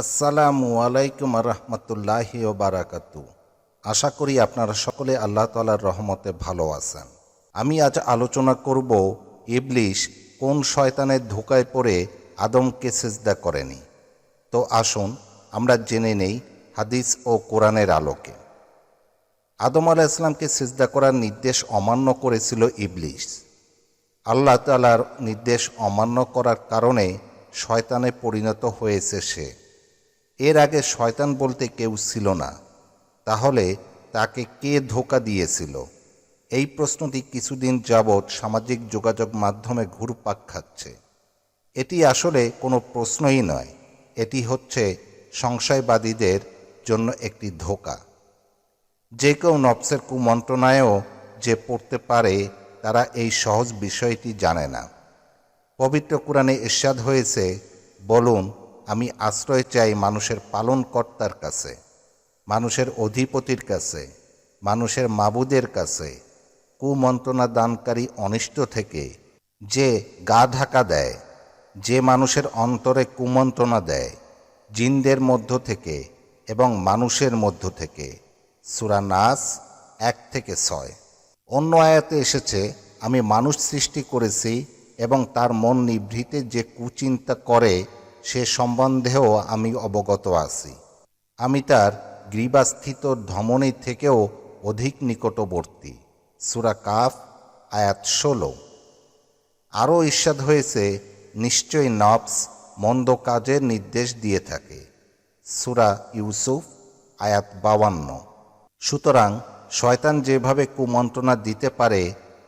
আসসালামু আলাইকুম রহমতুল্লাহি ও বারাকাতু। আশা করি আপনারা সকলে আল্লাহ তালার রহমতে ভালো আছেন। আমি আজ আলোচনা করব ইবলিশ কোন শয়তানের ধোকায় পড়ে আদমকে সেজদা করেনি। তো আসুন, আমরা জেনে নেই হাদিস ও কোরআনের আলোকে। আদম আলাহ ইসলামকে সেজদা করার নির্দেশ অমান্য করেছিল ইবলিশ। আল্লাহ তালার নির্দেশ অমান্য করার কারণে শয়তানে পরিণত হয়েছে সে। এর আগে শয়তান বলতে কেউ ছিল না। তাহলে তাকে কে ধোকা দিয়েছিল? এই প্রশ্নটি কিছুদিন যাবৎ সামাজিক যোগাযোগ মাধ্যমে ঘুরপাক খাচ্ছে। এটি আসলে কোনো প্রশ্নই নয়। এটি হচ্ছে সংশয়বাদীদের জন্য একটি ধোকা। যে কেউ নফসের কুমন্ত্রণায়ও যে পড়তে পারে, তারা এই সহজ বিষয়টি জানে না। পবিত্র কোরআনে ইরশাদ হয়েছে, বলুন আমি আশ্রয় চাই মানুষের পালনকর্তার কাছে, মানুষের অধিপতির কাছে, মানুষের মাবুদের কাছে, কুমন্ত্রণা দানকারী অনিষ্ট থেকে যে গা ঢাকা দেয়, যে মানুষের অন্তরে কুমন্ত্রণা দেয়, জিনদের মধ্য থেকে এবং মানুষের মধ্য থেকে। সুরা নাস এক থেকে ছয়। অন্য আয়াতে এসেছে, আমি মানুষ সৃষ্টি করেছি এবং তার মন নিভৃতে যে কুচিন্তা করে সে সম্বন্ধেও আমি অবগত আছি। আমি তার গ্রীবাস্থিত ধমনী থেকেও অধিক নিকটবর্তী। সুরা কাফ, আয়াত ষোলো। আরও ঈর্ষাদ হয়েছে, নিশ্চয়ই নফস মন্দ কাজের নির্দেশ দিয়ে থাকে। সুরা ইউসুফ, আয়াত বাবান্ন সুতরাং শয়তান যেভাবে কুমন্ত্রণা দিতে পারে,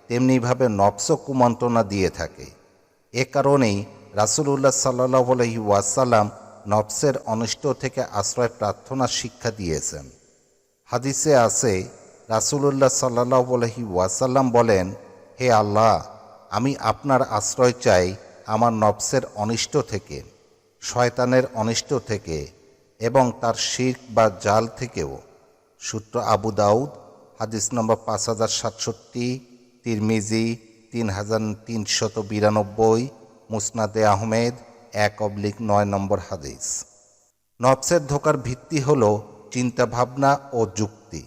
তেমনিভাবে নফসও কুমন্ত্রণা দিয়ে থাকে। এ কারণেই রাসুলুল্লাহ সাল্লাহ আলহি ওয়াসাল্লাম নফসের অনিষ্ট থেকে আশ্রয় প্রার্থনার শিক্ষা দিয়েছেন। হাদিসে আছে, রাসুলুল্লাহ সাল্লাহ আলহি ওয়াসাল্লাম বলেন, হে আল্লাহ, আমি আপনার আশ্রয় চাই আমার নফসের অনিষ্ট থেকে, শয়তানের অনিষ্ট থেকে এবং তার শির্ক বা জাল থেকেও। সূত্র আবু দাউদ, হাদিস নম্বর পাঁচ হাজার সাতষট্টি, তিরমিজি তিন হাজার তিনশত বিরানব্বই মুসনাদে আহমেদ, এক অবলিক নয় নম্বর হাদিস। নফসের ধোকার ভিত্তি হল চিন্তাভাবনা ও যুক্তি।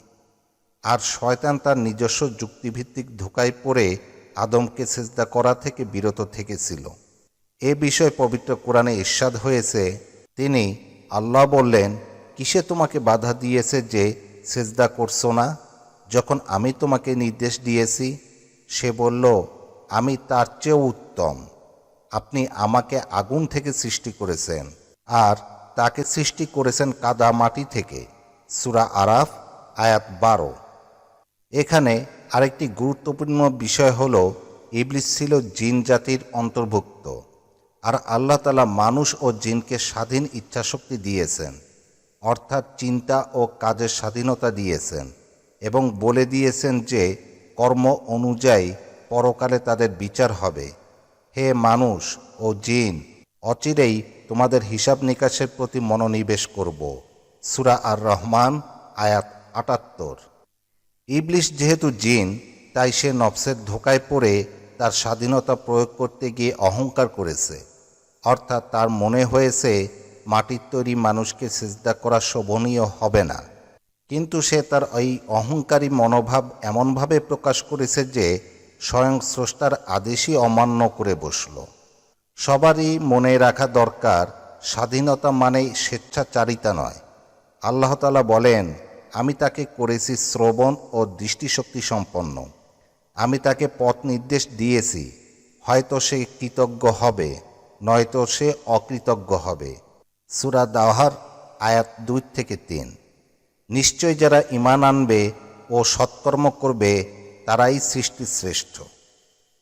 আর শয়তান তার নিজস্ব যুক্তিভিত্তিক ধোকায় পড়ে আদমকে সেজদা করা থেকে বিরত থেকেছিল। এ বিষয়ে পবিত্র কোরআনে ইস্বাদ হয়েছে, তিনি আল্লাহ বললেন, কিসে তোমাকে বাধা দিয়েছে যে সেজদা করছ না? যখন আমি তোমাকে নির্দেশ দিয়েছি, সে বলল, আমি তার চেয়েও উত্তম। আপনি আমাকে আগুন থেকে সৃষ্টি করেছেন, আর তাকে সৃষ্টি করেছেন কাদা মাটি থেকে। সুরা আরাফ, আয়াত বারো। এখানে আরেকটি গুরুত্বপূর্ণ বিষয় হল, ইবলিস ছিল জিন জাতির অন্তর্ভুক্ত, আর আল্লাহ তালা মানুষ ও জিনকে স্বাধীন ইচ্ছাশক্তি দিয়েছেন, অর্থাৎ চিন্তা ও কাজের স্বাধীনতা দিয়েছেন এবং বলে দিয়েছেন যে, কর্ম অনুযায়ী পরকালে তাদের বিচার হবে। হে মানুষ ও জিন, অচিরেই তোমাদের হিসাব নিকাশের প্রতি মনোনিবেশ করব। সুরা আর রহমান আয়াত আটাত্তর। ইবলিশ যেহেতু জিন, তাই সে নফসের ধোকায় পড়ে তার স্বাধীনতা প্রয়োগ করতে গিয়ে অহংকার করেছে। অর্থাৎ তার মনে হয়েছে, মাটির তৈরি মানুষকে সেজদা করা শোভনীয় হবে না। কিন্তু সে তার এই অহংকারী মনোভাব এমনভাবে প্রকাশ করেছে যে স্বয়ং স্রষ্টার আদেশই অমান্য করে বসল। সবারই মনে রাখা দরকার, স্বাধীনতা মানেই স্বেচ্ছাচারিতা নয়। আল্লাহ তালা বলেন, আমি তাকে করেছি শ্রবণ ও দৃষ্টিশক্তি সম্পন্ন। আমি তাকে পথ নির্দেশ দিয়েছি। হয়তো সে কৃতজ্ঞ হবে, নয়তো সে অকৃতজ্ঞ হবে। সুরা দাওহার আয়াত দুই থেকে তিন। নিশ্চয় যারা ইমান আনবে ও সৎকর্ম করবে তারাই সৃষ্টি শ্রেষ্ঠ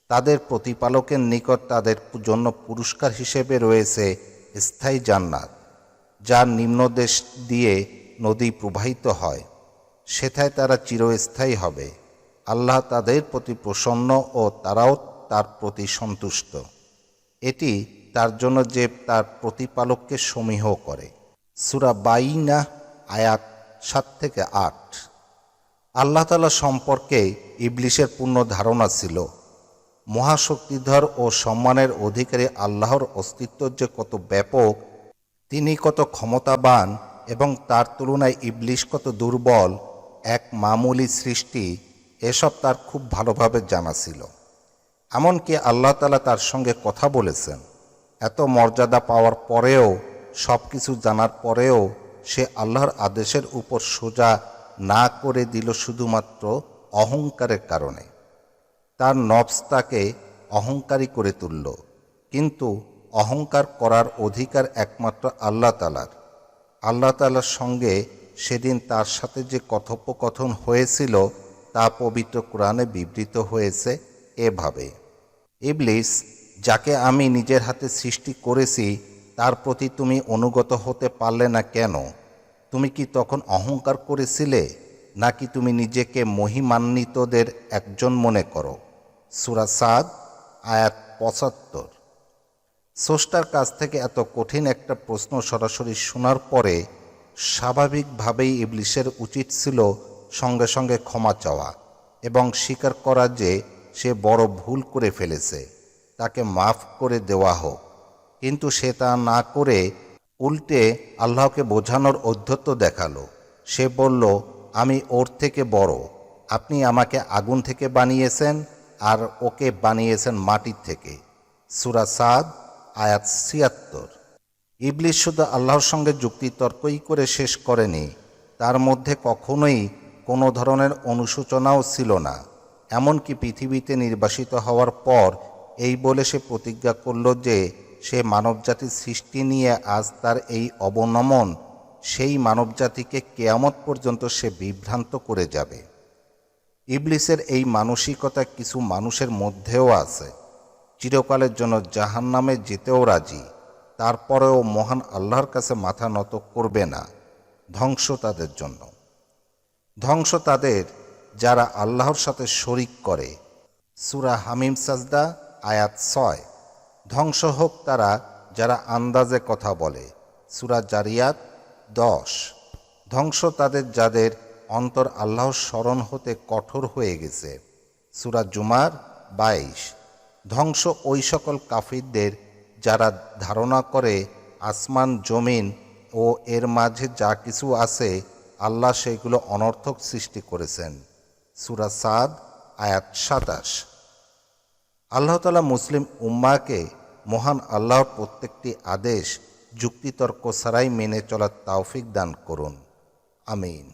তাদের প্রতিপালকের নিকট তাদের জন্য পুরস্কার হিসেবে রয়েছে স্থায়ী জান্নাত, যার নিম্নদেশ দিয়ে নদী প্রবাহিত হয়। সেথায় তারা চিরস্থায়ী হবে। আল্লাহ তাদের প্রতি প্রসন্ন ও তারাও তার প্রতি সন্তুষ্ট। এটি তার জন্য যে তার প্রতিপালককে সমীহ করে। সুরা বাইনা আয়াত সাত থেকে আট। আল্লাহ তালা সম্পর্কে ইবলিশের পূর্ণ ধারণা ছিল। মহাশক্তিধর ও সম্মানের অধিকারী আল্লাহর অস্তিত্ব যে কত ব্যাপক, তিনি কত ক্ষমতাবান এবং তার তুলনায় ইবলিশ কত দুর্বল, এক মামুলি সৃষ্টি, এসব তার খুব ভালোভাবে জানা ছিল। এমনকি আল্লাহ তালা তার সঙ্গে কথা বলেছেন। এত মর্যাদা পাওয়ার পরেও সব কিছু জানার পরেও সে আল্লাহর আদেশের উপর সোজা না করে দিল শুধুমাত্র অহংকারের কারণে। তার নবস তাকে অহংকারী করে তুলল, কিন্তু অহংকার করার অধিকার একমাত্র আল্লাহ তালার আল্লাহ তালার সঙ্গে সেদিন তার সাথে যে কথোপকথন হয়েছিল তা পবিত্র কোরআনে বিবৃত হয়েছে এভাবে। ইবলিস, যাকে আমি নিজের হাতে সৃষ্টি করেছি, তার প্রতি তুমি অনুগত হতে পারলে না কেন? তুমি কি তখন অহংকার করেছিলে, নাকি তুমি নিজেকে মহিমান্বিতদের একজন মনে করো? সুরা সাদ, আয়াত পঁচাত্তর। স্রষ্টার কাছ থেকে এত কঠিন একটা প্রশ্ন সরাসরি শোনার পরে স্বাভাবিকভাবেই ইবলিশের উচিত ছিল সঙ্গে সঙ্গে ক্ষমা চাওয়া এবং স্বীকার করা যে সে বড় ভুল করে ফেলেছে। তাকে মাফ করে দেওয়া হোক। কিন্তু সে তা না করে উল্টে আল্লাহকে বোঝানোর অধ্যত্ব দেখাল। সে বলল, আমি ওর থেকে বড়। আপনি আমাকে আগুন থেকে বানিয়েছেন আর ওকে বানিয়েছেন মাটির থেকে। সুরা সাদ, আয়াত ছিয়াত্তর। ইবলিশ শুধু আল্লাহর সঙ্গে যুক্তিতর্কই করে শেষ করেনি। তার মধ্যে কখনোই কোনো ধরনের অনুশোচনাও ছিল না। এমনকি পৃথিবীতে নির্বাসিত হওয়ার পর এই বলে সে প্রতিজ্ঞা করল যে সে মানবজাতির সৃষ্টি নিয়ে আজ তার এই অবনমন, সেই মানবজাতিকে কেয়ামত পর্যন্ত সে বিভ্রান্ত করে যাবে। ইবলিসের এই মানসিকতা কিছু মানুষের মধ্যেও আছে। চিরকালের জন্য জাহান নামে যেতেও রাজি, তারপরেও মহান আল্লাহর কাছে মাথা নত করবে না, ধ্বংস তাদের জন্য। ধ্বংস তাদের, যারা আল্লাহর সাথে শরিক করে। সুরা হামিম সাজদা, আয়াত ছয়। ধ্বংস হোক তারা যারা আন্দাজে কথা বলে। সুরা জারিয়াত দশ। ধ্বংস তাদের যাদের অন্তর আল্লাহর স্মরণ হতে কঠোর হয়ে গেছে। সুরা জুমার বাইশ। ধ্বংস ওই সকল কাফিরদের যারা ধারণা করে আসমান, জমিন ও এর মাঝে যা কিছু আছে, আল্লাহ সেগুলো অনর্থক সৃষ্টি করেছেন। সুরা সাদ আয়াত সাতাশ। আল্লাহ তালা মুসলিম উম্মাকে মহান আল্লাহর প্রত্যেকটি আদেশ যুক্তিতর্ক ছাড়াই মেনে চলার তাওফিক দান করুন। আমিন।